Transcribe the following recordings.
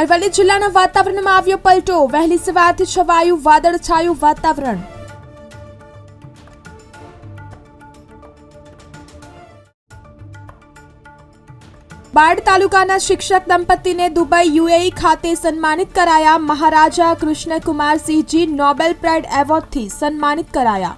અરવલ્લી જિલ્લાના વાતાવરણમાં આવ્યો પલટો. વહેલી સવારથી છવાયું વાદળછાયું વાતાવરણ. બાળ તાલુકાના શિક્ષક દંપતીને દુબઈ યુએઈ ખાતે સન્માનિત કરાયા. મહારાજા કૃષ્ણકુમારસિંહજી નોબેલ પ્રાઇડ એવોર્ડથી સન્માનિત કરાયા.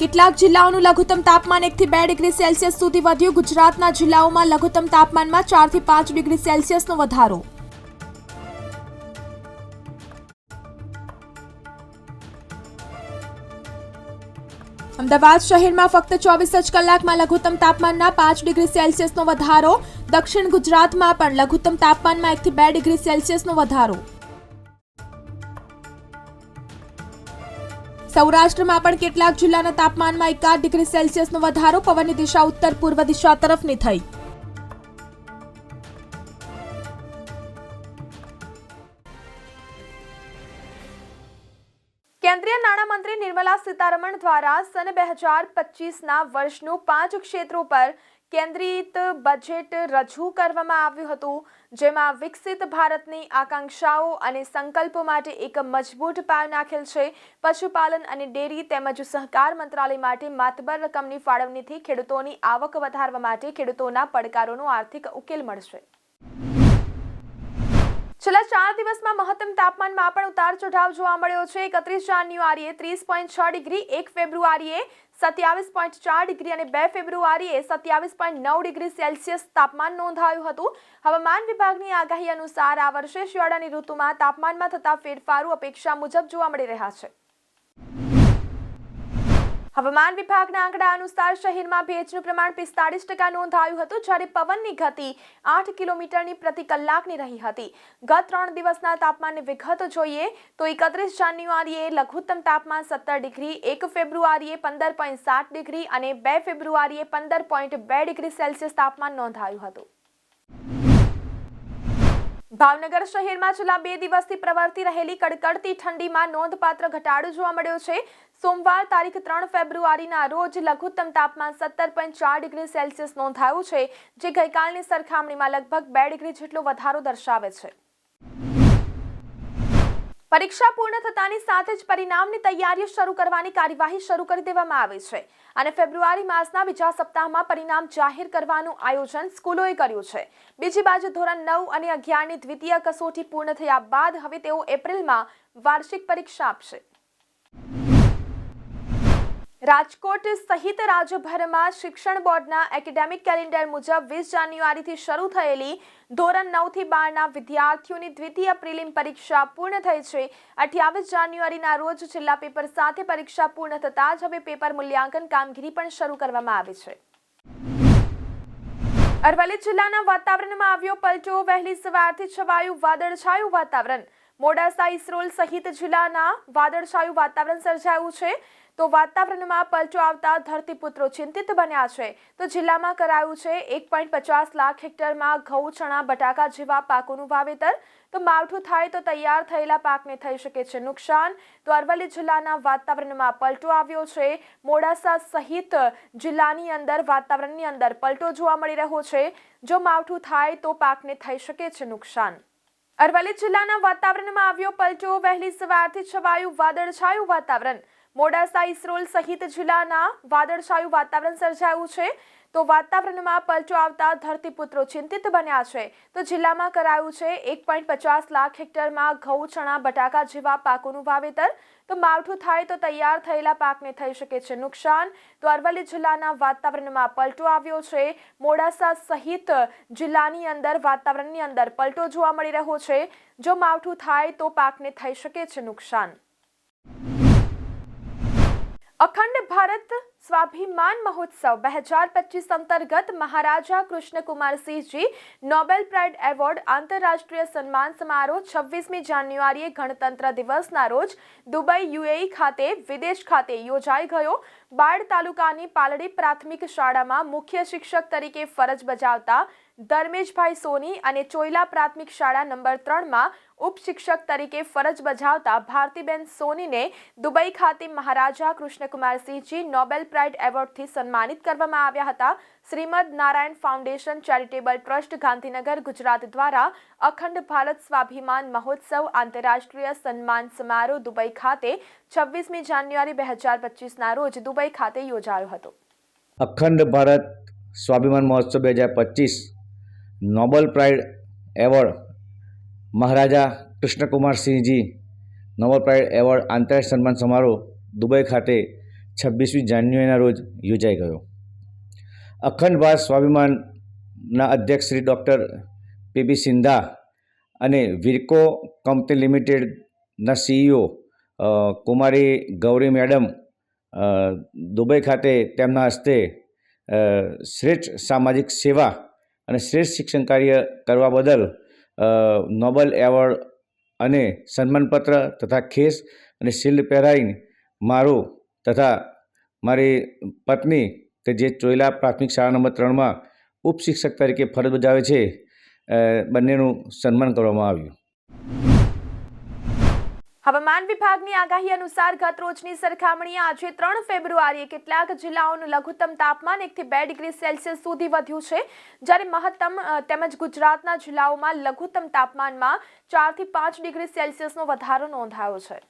કેટલાક જિલ્લાઓનું લઘુત્તમ તાપમાન એકથી બે ડિગ્રી સેલ્સિયસ સુધી વધ્યું. ગુજરાતના જિલ્લાઓમાં લઘુત્તમ તાપમાનમાં ચારથી પાંચ ડિગ્રી સેલ્સિયસનો વધારો. અમદાવાદ શહેરમાં ફક્ત ચોવીસ જ કલાકમાં લઘુત્તમ તાપમાનના પાંચ ડિગ્રી સેલ્સિયસનો વધારો. દક્ષિણ ગુજરાતમાં પણ લઘુત્તમ તાપમાનમાં એકથી બે ડિગ્રી સેલ્સિયસનો વધારો. સૌરાષ્ટ્રમાં પણ કેટલાક જિલ્લાના તાપમાનમાં એકાદ ડિગ્રી સેલ્સિયસનો વધારો. પવનની દિશા ઉત્તર પૂર્વ દિશા તરફની થઈ. નાણામંત્રી નિર્મલા સીતારમણ દ્વારા સન બે હજાર પચીસના વર્ષનું પાંચ ક્ષેત્રો પર કેન્દ્રિત બજેટ રજૂ કરવામાં આવ્યું હતું, જેમાં વિકસિત ભારતની આકાંક્ષાઓ અને સંકલ્પો માટે એક મજબૂત પાયો નાખેલ છે. પશુપાલન અને ડેરી તેમજ સહકાર મંત્રાલય માટે માતબર રકમની ફાળવણીથી ખેડૂતોની આવક વધારવા માટે ખેડૂતોના પડકારોનો આર્થિક ઉકેલ મળશે. છેલ્લા ચાર દિવસમાં મહત્તમ તાપમાનમાં પણ ઉતાર ચઢાવ જોવા મળ્યો છે. એકત્રીસ જાન્યુઆરીએ ત્રીસ પોઈન્ટ છ ડિગ્રી, એક ફેબ્રુઆરીએ સત્યાવીસ પોઈન્ટ ચાર ડિગ્રી અને બે ફેબ્રુઆરીએ સત્યાવીસ પોઈન્ટ નવ ડિગ્રી સેલ્સિયસ તાપમાન નોંધાયું હતું. હવામાન વિભાગની આગાહી અનુસાર આ વર્ષે શિયાળાની ઋતુમાં તાપમાનમાં થતા ફેરફારો અપેક્ષા મુજબ જોવા મળી રહ્યા છે. હવામાન વિભાગના આંકડા અનુસાર શહેરમાં ભેજનું પ્રમાણ પિસ્તાળીસ ટકા નોંધાયું હતું, જ્યારે પવનની ગતિ આઠ કિલોમીટરની પ્રતિ કલાકની રહી હતી. ગત ત્રણ દિવસના તાપમાનની વિગત જોઈએ તો એકત્રીસ જાન્યુઆરીએ લઘુત્તમ તાપમાન સત્તર ડિગ્રી, એક ફેબ્રુઆરીએ પંદર પોઈન્ટ સાત ડિગ્રી અને બે ફેબ્રુઆરીએ પંદર પોઈન્ટ બે ડિગ્રી સેલ્સિયસ તાપમાન નોંધાયું હતું. ભાવનગર શહેરમાં છેલ્લા બે દિવસથી પ્રવર્તી રહેલી કડકડતી ઠંડીમાં નોંધપાત્ર ઘટાડો જોવા મળ્યો છે. સોમવાર તારીખ ત્રણ ફેબ્રુઆરીના રોજ લઘુત્તમ તાપમાન સત્તર પોઈન્ટ ચાર ડિગ્રી સેલ્સિયસ નોંધાયું છે, જે ગઈકાલની સરખામણીમાં લગભગ બે ડિગ્રી જેટલો વધારો દર્શાવે છે. પરીક્ષા પૂર્ણ થતાની સાથે જ પરિણામની તૈયારીઓ શરૂ કરવાની કાર્યવાહી શરૂ કરી દેવામાં આવી છે. અને ફેબ્રુઆરી માસના બીજા સપ્તાહમાં પરિણામ જાહેર કરવાનું આયોજન સ્કૂલોએ કર્યું છે. બીજી બાજુ ધોરણ નવ અને અગિયારની દ્વિતીય કસોટી પૂર્ણ થયા બાદ હવે તેઓ એપ્રિલમાં વાર્ષિક પરીક્ષા આપશે. રાજકોટ સહિત રાજ્યભરમાં શિક્ષણ બોર્ડના એકેડેમિક કેલેન્ડર મુજબ વીસ જાન્યુઆરીથી શરૂ થયેલી ધોરણ નવથી બારના વિદ્યાર્થીઓની દ્વિતીય પ્રિલિમ પરીક્ષા પૂર્ણ થઈ છે. અઠ્યાવીસ જાન્યુઆરીના રોજ છેલ્લા પેપર સાથે પરીક્ષા પૂર્ણ થતાં જ હવે પેપર મૂલ્યાંકન કામગીરી પણ શરૂ કરવામાં આવી છે. અરવલ્લી જિલ્લાના વાતાવરણમાં આવ્યો પલટો. વહેલી સવારથી છવાયું વાદળછાયું વાતાવરણ. મોડાસા ઇસરોલ સહિત જિલ્લાના વાદળછાયું વાતાવરણ સર્જાયું છે. તો વાતાવરણમાં પલટો આવતા ધરતીપુત્રો ચિંતિત બન્યા છે. તો જિલ્લામાં કરાયું છે એક પોઈન્ટ પચાસ લાખ હેક્ટરમાં ઘઉં, ચણા, બટાકા જેવા પાકોનું વાવેતર. તો માવઠું થાય તો તૈયાર થયેલા પાકને થઈ શકે છે નુકસાન. તો અરવલ્લી જિલ્લાના વાતાવરણમાં પલટો આવ્યો છે. મોડાસા સહિત જિલ્લાની અંદર, વાતાવરણની અંદર પલટો જોવા મળી રહ્યો છે. જો માવઠું થાય તો પાકને થઈ શકે છે નુકસાન. અરવલ્લી જિલ્લાના વાતાવરણમાં આવ્યો પલટો. વહેલી સવારથી છવાયું વાદળછાયું વાતાવરણ. મોડાસા ઇસરોલ સહિત જિલ્લાના વાદળછાયું વાતાવરણ સર્જાયું છે. તો વાતાવરણમાં પલટો આવતા ધરતીપુત્રો ચિંતિત બન્યા છે. તો જિલ્લામાં કરાયું છે એક પોઈન્ટ પચાસ લાખ હેક્ટરમાં ઘઉં, ચણા, બટાકા જેવા પાકોનું વાવેતર. તો માવઠું થાય તો તૈયાર થયેલા પાકને થઈ શકે છે નુકસાન. તો અરવલ્લી જિલ્લાના વાતાવરણમાં પલટો આવ્યો છે. મોડાસા સહિત જિલ્લાની અંદર વાતાવરણની અંદર પલટો જોવા મળી રહ્યો છે. જો માવઠું થાય તો પાકને થઈ શકે છે નુકસાન. ભારત સ્વાભિમાન મહોત્સવ બે હજાર પચીસ અંતર્ગત Maharaja Krishnakumarsinhji Nobel Pride Award આંતરરાષ્ટ્રીય સન્માન સમારોહ છવ્વીસમી જાન્યુઆરીએ ગણતંત્ર દિવસના રોજ દુબઈ યુએઈ ખાતે વિદેશ ખાતે યોજાઈ ગયો. બાળ તાલુકાની પાલડી પ્રાથમિક શાળામાં મુખ્ય શિક્ષક તરીકે ફરજ બજાવતા ધર્મેશભાઈ સોની અને ચોયલા પ્રાથમિક શાળા નંબર ત્રણમાં ઉપશિક્ષક તરીકે ફરજ બજાવતા ભારતીબેન સોનીને દુબઈ ખાતે મહારાજા કૃષ્ણકુમારસિંહજી નોબેલ પ્રાઇડ એવોર્ડથી સન્માનિત કરવામાં આવ્યા હતા. Shrimad Narayan foundation charitable trust Gandhinagar, Gujarat દ્વારા અખંડ ભારત સ્વાભિમાન મહોત્સવ આંતરરાષ્ટ્રીય સન્માન સમારોહ દુબઈ ખાતે છવ્વીસમી જાન્યુઆરી બે હજાર પચીસના રોજ દુબઈ ખાતે યોજાયો હતો. અખંડ ભારત સ્વાભિમાન મહોત્સવ બે હજાર પચીસ Nobel Pride Award Maharaja Krishnakumarsinhji Nobel Pride Award આંતરરાષ્ટ્રીય સન્માન સમારોહ દુબઈ ખાતે છવ્વીસમી જાન્યુઆરીના રોજ યોજાઈ ગયો. અખંડ ભારત સ્વાભિમાનના અધ્યક્ષ શ્રી ડૉક્ટર પીબી સિંધા અને વિરકો કંપની લિમિટેડના સીઈઓ કુમારી ગૌરી મેડમ દુબઈ ખાતે તેમના હસ્તે શ્રેષ્ઠ સામાજિક સેવા અને શ્રેષ્ઠ શિક્ષણ કાર્ય કરવા બદલ નોબલ એવોર્ડ અને સન્માનપત્ર તથા ખેસ અને શિલ્ડ પહેરાવીને મારું તથા મારી પત્ની કે જે ચોયલા પ્રાથમિક શાળા નંબર ત્રણમાં ઉપશિક્ષક તરીકે ફરજ બજાવે છે બંનેનું સન્માન કરવામાં આવ્યું. હવામાન વિભાગની આગાહી અનુસાર ગત રોજની સરખામણીએ આજે ત્રણ ફેબ્રુઆરીએ કેટલાક જિલ્લાઓનું લઘુત્તમ તાપમાન એકથી બે ડિગ્રી સેલ્સિયસ સુધી વધ્યું છે. જ્યારે મહત્તમ તેમજ ગુજરાતના જિલ્લાઓમાં લઘુત્તમ તાપમાનમાં ચારથી પાંચ ડિગ્રી સેલ્સિયસનો વધારો નોંધાયો છે.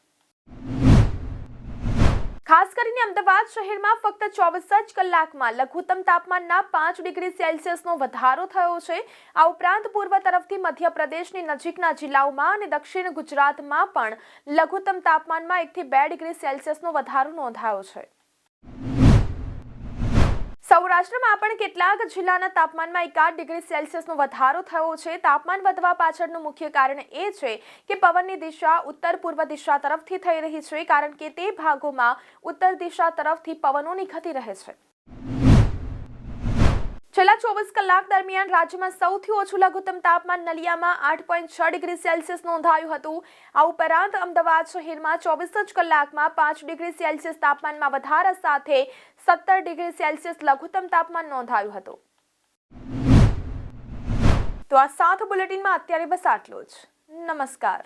ખાસ કરીને અમદાવાદ શહેરમાં ફક્ત ચોવીસ જ કલાકમાં લઘુત્તમ તાપમાનના પાંચ ડિગ્રી સેલ્સિયસનો વધારો થયો છે. આ ઉપરાંત પૂર્વ તરફથી મધ્યપ્રદેશની નજીકના જિલ્લાઓમાં અને દક્ષિણ ગુજરાતમાં પણ લઘુત્તમ તાપમાનમાં એકથી બે ડિગ્રી સેલ્સિયસનો વધારો નોંધાયો છે. સૌરાષ્ટ્રમાં પણ કેટલાક જિલ્લાના તાપમાનમાં એકાદ ડિગ્રી સેલ્સિયસનો વધારો થયો છે. તાપમાન વધવા પાછળનું મુખ્ય કારણ એ છે કે પવનની દિશા ઉત્તર પૂર્વ દિશા તરફથી થઈ રહી છે, કારણ કે તે ભાગોમાં ઉત્તર દિશા તરફથી પવનોની ગતિ રહે છે. છેલ્લા ચોવીસ કલાક દરમિયાન રાજ્યમાં સૌથી ઓછું લઘુત્તમ તાપમાન નલિયામાં આઠ પોઈન્ટ છ ડિગ્રી સેલ્સિયસ નોંધાયું હતું. આ ઉપરાંત અમદાવાદ શહેરમાં ચોવીસ જ કલાકમાં પાંચ ડિગ્રી સેલ્સિયસ તાપમાનમાં વધારા સાથે સત્તર ડિગ્રી સેલ્સિયસ લઘુત્તમ તાપમાન નોંધાયું હતું. તો આ સાત બુલેટિનમાં અત્યારે બસ આટલું જ. નમસ્કાર.